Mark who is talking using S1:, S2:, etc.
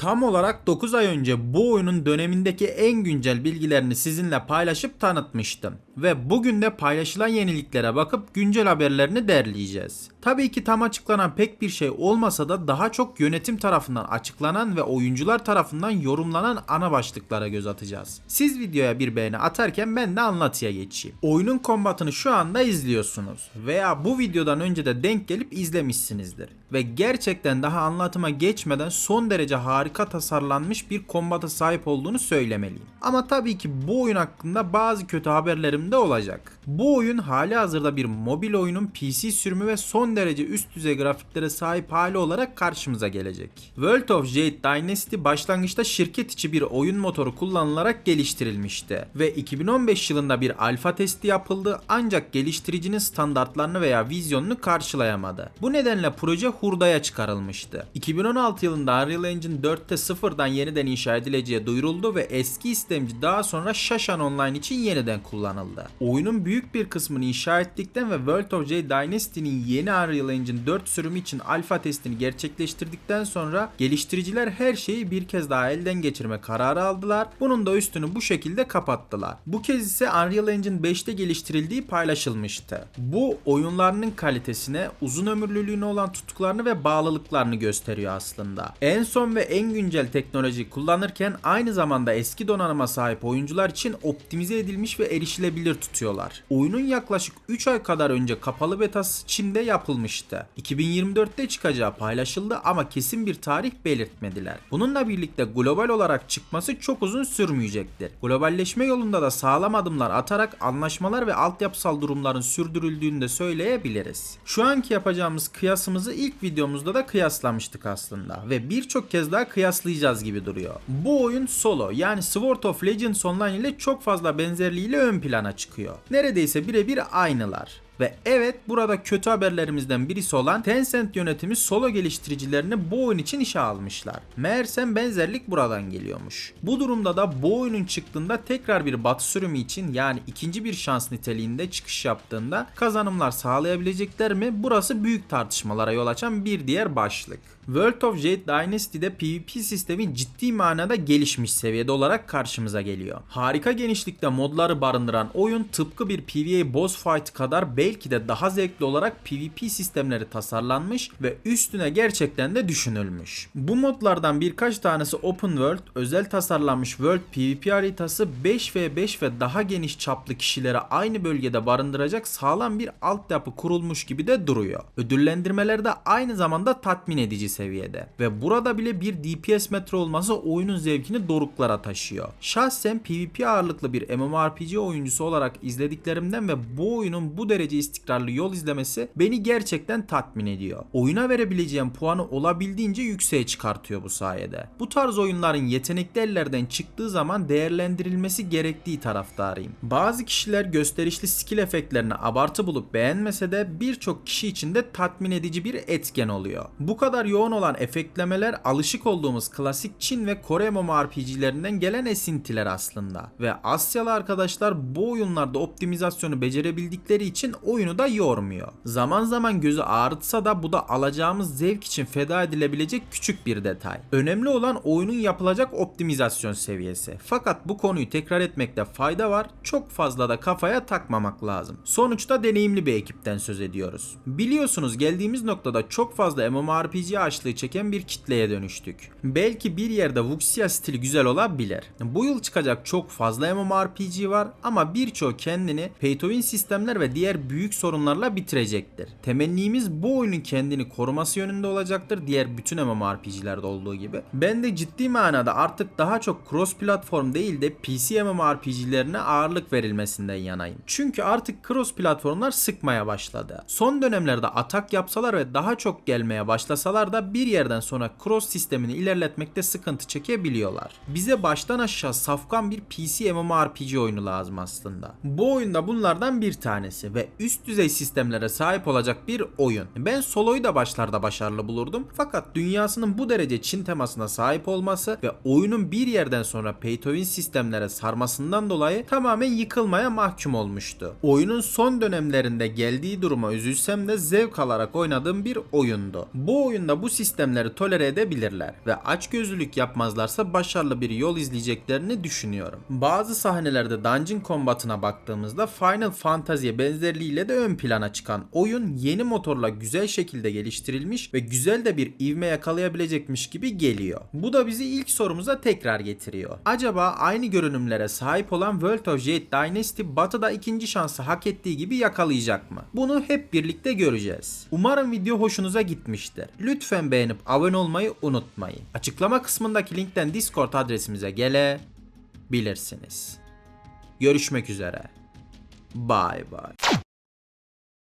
S1: Tam olarak 9 ay önce bu oyunun dönemindeki en güncel bilgilerini sizinle paylaşıp tanıtmıştım. Ve bugün de paylaşılan yeniliklere bakıp güncel haberlerini derleyeceğiz. Tabii ki tam açıklanan pek bir şey olmasa da daha çok yönetim tarafından açıklanan ve oyuncular tarafından yorumlanan ana başlıklara göz atacağız. Siz videoya bir beğeni atarken ben de anlatıya geçeyim. Oyunun kombatını şu anda izliyorsunuz veya bu videodan önce de denk gelip izlemişsinizdir. Ve gerçekten daha anlatıma geçmeden son derece harika tasarlanmış bir kombata sahip olduğunu söylemeliyim. Ama tabii ki bu oyun hakkında bazı kötü haberlerim de olacak. Bu oyun hali hazırda bir mobil oyunun PC sürümü ve son derece üst düzey grafiklere sahip hali olarak karşımıza gelecek. World of Jade Dynasty başlangıçta şirket içi bir oyun motoru kullanılarak geliştirilmişti ve 2015 yılında bir alfa testi yapıldı ancak geliştiricinin standartlarını veya vizyonunu karşılayamadı. Bu nedenle proje hurdaya çıkarılmıştı. 2016 yılında Unreal Engine 4'te sıfırdan yeniden inşa edileceği duyuruldu ve eski istemci daha sonra Shashan Online için yeniden kullanıldı. Oyunun büyük bir kısmını inşa ettikten ve World of Jade Dynasty'nin yeni Unreal Engine 4 sürümü için alfa testini gerçekleştirdikten sonra geliştiriciler her şeyi bir kez daha elden geçirme kararı aldılar. Bunun da üstünü bu şekilde kapattılar. Bu kez ise Unreal Engine 5'te geliştirildiği paylaşılmıştı. Bu oyunlarının kalitesine, uzun ömürlülüğüne olan tutkularını ve bağlılıklarını gösteriyor aslında. En son ve en güncel teknoloji kullanırken aynı zamanda eski donanıma sahip oyuncular için optimize edilmiş ve erişilebilir tutuyorlar. Oyunun yaklaşık 3 ay kadar önce kapalı betası Çin'de yapılmıştı. 2024'te çıkacağı paylaşıldı ama kesin bir tarih belirtmediler. Bununla birlikte global olarak çıkması çok uzun sürmeyecektir. Globalleşme yolunda da sağlam adımlar atarak anlaşmalar ve altyapısal durumların sürdürüldüğünü de söyleyebiliriz. Şu anki yapacağımız kıyasımızı ilk videomuzda da kıyaslamıştık aslında ve birçok kez daha kıyaslayacağız gibi duruyor. Bu oyun solo yani Sword of Legends Online ile çok fazla benzerliğiyle ön plana çıkıyor. Neredeyse birebir aynılar. Ve evet burada kötü haberlerimizden birisi olan Tencent yönetimi solo geliştiricilerini bu oyun için işe almışlar. Meğersem benzerlik buradan geliyormuş. Bu durumda da bu oyunun çıktığında tekrar bir batı sürümü için yani ikinci bir şans niteliğinde çıkış yaptığında kazanımlar sağlayabilecekler mi? Burası büyük tartışmalara yol açan bir diğer başlık. World of Jade Dynasty'de PvP sistemi ciddi manada gelişmiş seviyede olarak karşımıza geliyor. Harika genişlikte modları barındıran oyun tıpkı bir PvE boss fight kadar belki de daha zevkli olarak PvP sistemleri tasarlanmış ve üstüne gerçekten de düşünülmüş. Bu modlardan birkaç tanesi Open World, özel tasarlanmış World PvP haritası 5v5 ve daha geniş çaplı kişileri aynı bölgede barındıracak sağlam bir altyapı kurulmuş gibi de duruyor. Ödüllendirmeler de aynı zamanda tatmin edici seviyede. Ve burada bile bir DPS metre olması oyunun zevkini doruklara taşıyor. Şahsen PvP ağırlıklı bir MMORPG oyuncusu olarak izlediklerimden ve bu oyunun bu derece istikrarlı yol izlemesi beni gerçekten tatmin ediyor. Oyuna verebileceğim puanı olabildiğince yükseğe çıkartıyor bu sayede. Bu tarz oyunların yetenekli ellerden çıktığı zaman değerlendirilmesi gerektiği taraftarıyım. Bazı kişiler gösterişli skill efektlerini abartı bulup beğenmese de birçok kişi için de tatmin edici bir etken oluyor. Bu kadar yoğun olan efektlemeler alışık olduğumuz klasik Çin ve Kore MMORPG'lerinden gelen esintiler aslında. Ve Asyalı arkadaşlar bu oyunlarda optimizasyonu becerebildikleri için oyunu da yormuyor. Zaman zaman gözü ağrıtsa da bu da alacağımız zevk için feda edilebilecek küçük bir detay. Önemli olan oyunun yapılacak optimizasyon seviyesi. Fakat bu konuyu tekrar etmekte fayda var. Çok fazla da kafaya takmamak lazım. Sonuçta deneyimli bir ekipten söz ediyoruz. Biliyorsunuz geldiğimiz noktada çok fazla MMORPG açlığı çeken bir kitleye dönüştük. Belki bir yerde Vuxia stili güzel olabilir. Bu yıl çıkacak çok fazla MMORPG var ama birçoğu kendini pay to win sistemler ve diğer büyük sorunlarla bitirecektir. Temennimiz bu oyunun kendini koruması yönünde olacaktır diğer bütün MMORPG'lerde olduğu gibi. Ben de ciddi manada artık daha çok cross platform değil de PC MMORPG'lerine ağırlık verilmesinden yanayım. Çünkü artık cross platformlar sıkmaya başladı. Son dönemlerde atak yapsalar ve daha çok gelmeye başlasalar da bir yerden sonra cross sistemini ilerletmekte sıkıntı çekebiliyorlar. Bize baştan aşağı safkan bir PC MMORPG oyunu lazım aslında. Bu oyunda bunlardan bir tanesi ve üst düzey sistemlere sahip olacak bir oyun. Ben soloyu da başlarda başarılı bulurdum fakat dünyasının bu derece Çin temasına sahip olması ve oyunun bir yerden sonra pay sistemlere sarmasından dolayı tamamen yıkılmaya mahkum olmuştu. Oyunun son dönemlerinde geldiği duruma üzülsem de zevk alarak oynadığım bir oyundu. Bu oyunda bu sistemleri tolere edebilirler ve açgözlülük yapmazlarsa başarılı bir yol izleyeceklerini düşünüyorum. Bazı sahnelerde Dungeon Combat'ına baktığımızda Final Fantasy'ye benzerliğiyle de ön plana çıkan oyun yeni motorla güzel şekilde geliştirilmiş ve güzel de bir ivme yakalayabilecekmiş gibi geliyor. Bu da bizi ilk sorumuza tekrar getiriyor. Acaba aynı görünümlere sahip olan World of Jade Dynasty Batı'da ikinci şansı hak ettiği gibi yakalayacak mı? Bunu hep birlikte göreceğiz. Umarım video hoşunuza gitmiştir. Lütfen beğenip abone olmayı unutmayın. Açıklama kısmındaki linkten Discord adresimize gelebilirsiniz. Görüşmek üzere. Bye bye.